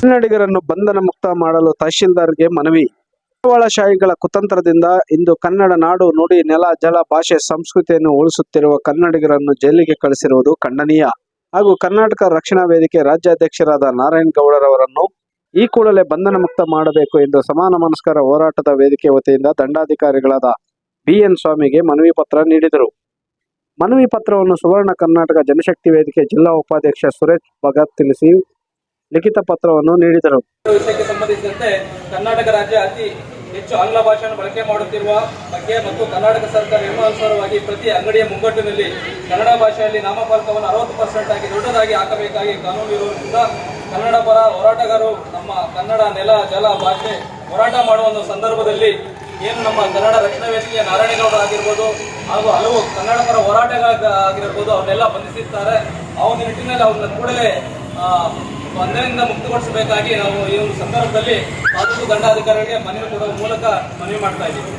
ಕನ್ನಡಿಗರನ್ನು ಬಂಧನ ಮುಕ್ತ ಮಾಡಲು ತಹಶೀಲ್ದಾರ್ಗೆ ಮನವಿ. ಬಂಡವಾಳಶಾಹಿಗಳ ಕುತಂತ್ರದಿಂದ ಇಂದು ಕನ್ನಡ ನಾಡು ನುಡಿ ನೆಲ ಜಲ ಭಾಷೆ ಸಂಸ್ಕೃತಿಯನ್ನು ಉಳಿಸುತ್ತಿರುವ ಕನ್ನಡಿಗರನ್ನು ಜೈಲಿಗೆ ಕಳಿಸಿರುವುದು ಖಂಡನೀಯ. ಹಾಗೂ ಕರ್ನಾಟಕ ರಕ್ಷಣಾ ವೇದಿಕೆ ರಾಜ್ಯಾಧ್ಯಕ್ಷರಾದ ನಾರಾಯಣ್ ಗೌಡರವರನ್ನು ಈ ಕೂಡಲೇ ಬಂಧನ ಮುಕ್ತ ಮಾಡಬೇಕು ಎಂದು ಸಮಾನ ಮನಸ್ಕರ ಹೋರಾಟದ ವೇದಿಕೆ ವತಿಯಿಂದ ದಂಡಾಧಿಕಾರಿಗಳಾದ ಬಿಎನ್ ಸ್ವಾಮಿಗೆ ಮನವಿ ಪತ್ರ ನೀಡಿದರು. ಮನವಿ ಪತ್ರವನ್ನು ಸುವರ್ಣ ಕರ್ನಾಟಕ ಜನಶಕ್ತಿ ವೇದಿಕೆ ಜಿಲ್ಲಾ ಉಪಾಧ್ಯಕ್ಷ ಸುರೇಶ್ ಭಗತ್ ತಿಳಿಸಿ ಲಿಖಿತ ಪತ್ರವನ್ನು ನೀಡಿದರು. ವಿಷಯಕ್ಕೆ ಸಂಬಂಧಿಸಿದಂತೆ ಕರ್ನಾಟಕ ರಾಜ್ಯ ಅತಿ ಹೆಚ್ಚು ಆಂಗ್ಲ ಭಾಷೆಯನ್ನು ಬಳಕೆ ಮಾಡುತ್ತಿರುವ ಬಗ್ಗೆ ಮತ್ತು ಕರ್ನಾಟಕ ಸರ್ಕಾರ ನಿಯಮಾನುಸಾರವಾಗಿ ಪ್ರತಿ ಅಂಗಡಿಯ ಮುಂಗಟ್ಟಿನಲ್ಲಿ ಕನ್ನಡ ಭಾಷೆಯಲ್ಲಿ ನಾಮಫಲಕವನ್ನು ಅರವತ್ತು ಪರ್ಸೆಂಟ್ ಆಗಿ ದೊಡ್ಡದಾಗಿ ಹಾಕಬೇಕಾಗಿ ಕಾನೂನು ಇರುವುದರಿಂದ ಕನ್ನಡ ಪರ ಹೋರಾಟಗಾರರು ನಮ್ಮ ಕನ್ನಡ ನೆಲ, ಜಲ, ಭಾಷೆ ಹೋರಾಟ ಮಾಡುವ ಒಂದು ಸಂದರ್ಭದಲ್ಲಿ ಏನು ನಮ್ಮ ಕನ್ನಡ ರಕ್ಷಣಾ ವೇದಿಕೆಯ ನಾರಾಯಣಗೌಡ ಆಗಿರ್ಬೋದು ಹಾಗೂ ಹಲವು ಕನ್ನಡ ಪರ ಹೋರಾಟಗಾರ ಆಗಿರ್ಬೋದು ಅವನ್ನೆಲ್ಲ ಬಂಧಿಸಿರ್ತಾರೆ. ಒಂದು ನಿಟ್ಟಿನಲ್ಲಿ ಅವ್ರನ್ನ ಕೂಡಲೇ ಬಂಧನದಿಂದ ಮುಕ್ತಗೊಳಿಸಬೇಕಾಗಿ ನಾವು ಈ ಒಂದು ಸಂದರ್ಭದಲ್ಲಿ ತಾಲೂಕು ದಂಡಾಧಿಕಾರಿಗಳಿಗೆ ಮನವಿ ಕೊಡುವ ಮೂಲಕ ಮನವಿ ಮಾಡ್ತಾ ಇದ್ದೀವಿ.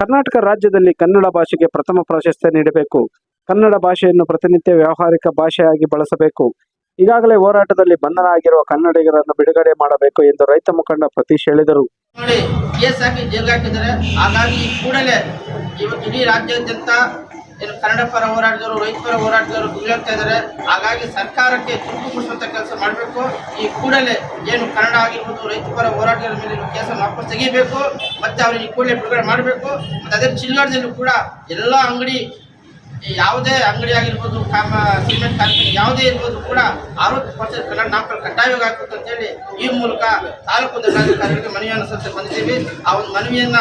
ಕರ್ನಾಟಕ ರಾಜ್ಯದಲ್ಲಿ ಕನ್ನಡ ಭಾಷೆಗೆ ಪ್ರಥಮ ಪ್ರಾಶಸ್ತ್ಯ ನೀಡಬೇಕು. ಕನ್ನಡ ಭಾಷೆಯನ್ನು ಪ್ರತಿನಿತ್ಯ ವ್ಯಾವಹಾರಿಕ ಭಾಷೆಯಾಗಿ ಬಳಸಬೇಕು. ಈಗಾಗಲೇ ಹೋರಾಟದಲ್ಲಿ ಬಂಧನ ಆಗಿರುವ ಕನ್ನಡಿಗರನ್ನು ಬಿಡುಗಡೆ ಮಾಡಬೇಕು ಎಂದು ರೈತ ಮುಖಂಡ ಪ್ರತೀಶ್ ಹೇಳಿದರು. ನೋಡಿ ಕೇಸ್ ಹಾಕಿ ಜೈಲ್ಗೆ ಹಾಕಿದ್ದಾರೆ. ಹಾಗಾಗಿ ಕೂಡಲೇ ಇವತ್ತು ಇಡೀ ರಾಜ್ಯಾದ್ಯಂತ ಏನು ಕನ್ನಡ ಪರ ಹೋರಾಡಿದವರು, ರೈತ ಪರ ಹೋರಾಡಿದವರು ದುಡಿಯೋಗ್ತಾ ಇದ್ದಾರೆ. ಹಾಗಾಗಿ ಸರ್ಕಾರಕ್ಕೆ ಚುರುಕು ಮುಡಿಸುವಂತ ಕೆಲಸ ಮಾಡಬೇಕು. ಈ ಕೂಡಲೇ ಏನು ಕನ್ನಡ ಆಗಿರ್ಬೋದು, ರೈತ ಪರ ಹೋರಾಟಗಾರರ ಮೇಲೆ ಕೆಲಸ ವಾಪಸ್ ತೆಗಿಬೇಕು, ಮತ್ತೆ ಅವರಿಗೆ ಕೂಡಲೇ ಬಿಡುಗಡೆ ಮಾಡಬೇಕು. ಮತ್ತು ಅದೇ ಚಿಲ್ಲಾಡದಲ್ಲೂ ಕೂಡ ಎಲ್ಲ ಅಂಗಡಿ, ಯಾವುದೇ ಅಂಗಡಿ ಆಗಿರ್ಬೋದು, ಕಾಮ, ಸಿಮೆಂಟ್ ಕಾರ್ಖಾನೆ ಯಾವುದೇ ಇರ್ಬೋದು ಕೂಡ ಅರವತ್ತು ಪರ್ಸೆಂಟ್ ಕನ್ನಡ ನಾಮಕರಣ ಕಡ್ಡಾಯವಾಗಿ ಆಗ್ಬೇಕು ಅಂತೇಳಿ ಈ ಮೂಲಕ ತಾಲೂಕು ದಂಡಾಧಿಕಾರಿಗಳಿಗೆ ಮನವಿಯನ್ನು ಸಲ್ಲಿಸಿ ಬಂದಿದ್ದೀವಿ. ಆ ಒಂದು ಮನವಿಯನ್ನ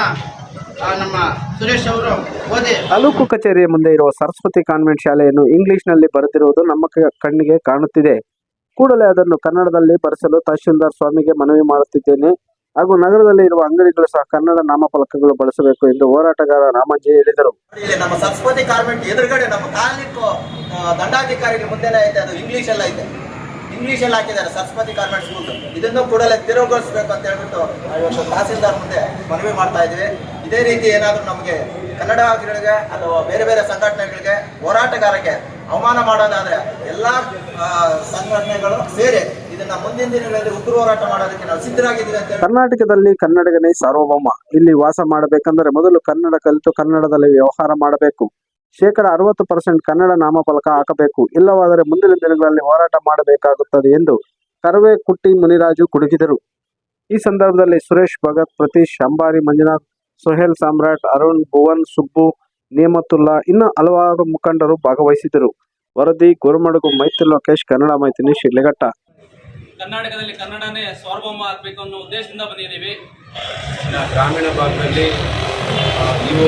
ನಮ್ಮ ಸುರೇಶ್ ಅವರು ಓದಿ ತಾಲೂಕು ಕಚೇರಿಯ ಮುಂದೆ ಇರುವ ಸರಸ್ವತಿ ಕಾನ್ವೆಂಟ್ ಶಾಲೆಯನ್ನು ಇಂಗ್ಲಿಷ್ನಲ್ಲಿ ಬರೆದಿರುವುದು ನಮ್ಮ ಕಣ್ಣಿಗೆ ಕಾಣುತ್ತಿದೆ. ಕೂಡಲೇ ಅದನ್ನು ಕನ್ನಡದಲ್ಲಿ ಬರೆಸಲು ತಹಶೀಲ್ದಾರ್ ಸ್ವಾಮಿಗೆ ಮನವಿ ಮಾಡುತ್ತಿದ್ದೇನೆ. ಹಾಗೂ ನಗರದಲ್ಲಿ ಇರುವ ಅಂಗಡಿಗಳು ಸಹ ಕನ್ನಡ ನಾಮಫಲಕಗಳು ಬಳಸಬೇಕು ಎಂದು ಹೋರಾಟಗಾರ ರಾಮಂಜಿ ಹೇಳಿದರು. ಇಲ್ಲಿ ನಮ್ಮ ಸರಸ್ವತಿ ಕಾರ್ಮೆಂಟ್ ಎದುರುಗಡೆ ನಮ್ಮ ತಾಲೂಕು ದಂಡಾಧಿಕಾರಿಗಳ ಮುಂದೆನೇ ಐತೆ ಅದು ಇಂಗ್ಲಿಷ್ ಎಲ್ಲ ಐತೆ. ಇಂಗ್ಲಿಷ್ ಅಲ್ಲಿ ಹಾಕಿದ್ದಾರೆ ಸರಸ್ವತಿ ಕಾನ್ವೆಂಟ್ ಸ್ಕೂಲ್ ಇದನ್ನು ಕೂಡಲೇ ತೆರವುಗೊಳಿಸಬೇಕು ಅಂತ ಹೇಳ್ಬಿಟ್ಟು ಇವತ್ತು ತಹಸೀಲ್ದಾರ್ ಮುಂದೆ ಮನವಿ ಮಾಡ್ತಾ ಇದ್ದೀವಿ. ಇದೇ ರೀತಿ ಏನಾದರೂ ನಮಗೆ ಕನ್ನಡಗಳಿಗೆ ಅಥವಾ ಬೇರೆ ಬೇರೆ ಸಂಘಟನೆಗಳಿಗೆ ಹೋರಾಟಗಾರಕ್ಕೆ ಅವಮಾನ ಮಾಡೋದಾದ್ರೆ ಎಲ್ಲ ಸಂಘಟನೆಗಳು ಸೇರಿ ಇದನ್ನ ಮುಂದಿನ ದಿನಗಳಲ್ಲಿ ಉಗ್ರ ಹೋರಾಟ ಮಾಡೋದಕ್ಕೆ ನಾವು ಸಿದ್ಧರಾಗಿದ್ದೀವಿ ಅಂತ ಕರ್ನಾಟಕದಲ್ಲಿ ಕನ್ನಡಗನೇ ಸಾರ್ವಭೌಮ. ಇಲ್ಲಿ ವಾಸ ಮಾಡಬೇಕಂದ್ರೆ ಮೊದಲು ಕನ್ನಡ ಕಲಿತು ಕನ್ನಡದಲ್ಲಿ ವ್ಯವಹಾರ ಮಾಡಬೇಕು. ಶೇಕಡ ಅರವತ್ತು ಪರ್ಸೆಂಟ್ ಕನ್ನಡ ನಾಮಫಲಕ ಹಾಕಬೇಕು. ಇಲ್ಲವಾದರೆ ಮುಂದಿನ ದಿನಗಳಲ್ಲಿ ಹೋರಾಟ ಮಾಡಬೇಕಾಗುತ್ತದೆ ಎಂದು ಕರವೇ ಕುಟ್ಟಿ ಮುನಿರಾಜು ಕುಡುಗಿದರು ಈ ಸಂದರ್ಭದಲ್ಲಿ ಸುರೇಶ್ ಭಗತ್ ಪ್ರತೀಶ್ ಅಂಬಾರಿ ಮಂಜುನಾಥ್ ಸೊಹೇಲ್ ಸಾಮ್ರಾಟ್ ಅರುಣ್ ಭುವನ್ ಸುಬ್ಬು ನೇಮತುಲ್ಲಾ ಇನ್ನು ಹಲವಾರು ಮುಖಂಡರು ಭಾಗವಹಿಸಿದರು ವರದಿ ಗುರುಮಡುಗು ಮೈತ್ರಿ ಲೋಕೇಶ್ ಕನ್ನಡ ಮೈತ್ರಿ ಶಿಡ್ಲಘಟ್ಟ. ಕರ್ನಾಟಕದಲ್ಲಿ ಕನ್ನಡನೇ ಸಾರ್ವಭೌಮ ಆಗಬೇಕು ಅನ್ನೋ ಉದ್ದೇಶದಿಂದ ಬಂದಿದ್ದೀವಿ. ಗ್ರಾಮೀಣ ಭಾಗದಲ್ಲಿ ಇಒ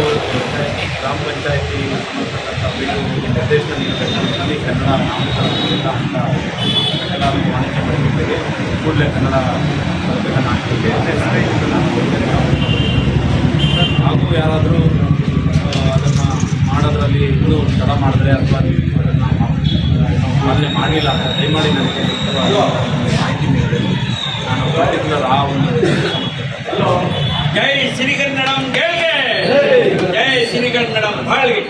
ಗ್ರಾಮ ಪಂಚಾಯತಿ ಸಂಬಂಧಪಟ್ಟಂಥ ಪೀಠಗಳಿಗೆ ನಿರ್ದೇಶನ ನೀಡಬೇಕಂತಲ್ಲಿ ಕನ್ನಡ ನಾಮಕರಣ ಕನ್ನಡ ವಾಣಿಜ್ಯ ಮಾಡಿದ್ದೇವೆ ಕೂಡಲೇ ಕನ್ನಡ ಪದಕಗಳನ್ನು ಹಾಕಲಿಕ್ಕೆ ಹಾಗೂ ಯಾರಾದರೂ ಅದನ್ನು ಮಾಡೋದ್ರಲ್ಲಿ ಇನ್ನೂ ತಡ ಮಾಡಿದ್ರೆ ಅಥವಾ ನೀವು ಅದನ್ನು ಪಾಲನೆ ಮಾಡಿಲ್ಲ ಅಂತ ದಯಮಾಡಿ ನನಗೆ ಮಾಹಿತಿ ನೀಡಬೇಕು ನಾನು ಪರ್ಟಿಕ್ಯುಲರ್ ಆ ಒಂದು ಜೈ ಸಿರಿಗನ್ನಡಂ ಗೆಲ್ಗೆ ಜೈ ಸಿರಿಗನ್ನಡಂ ಬಾಳ್ಗೆ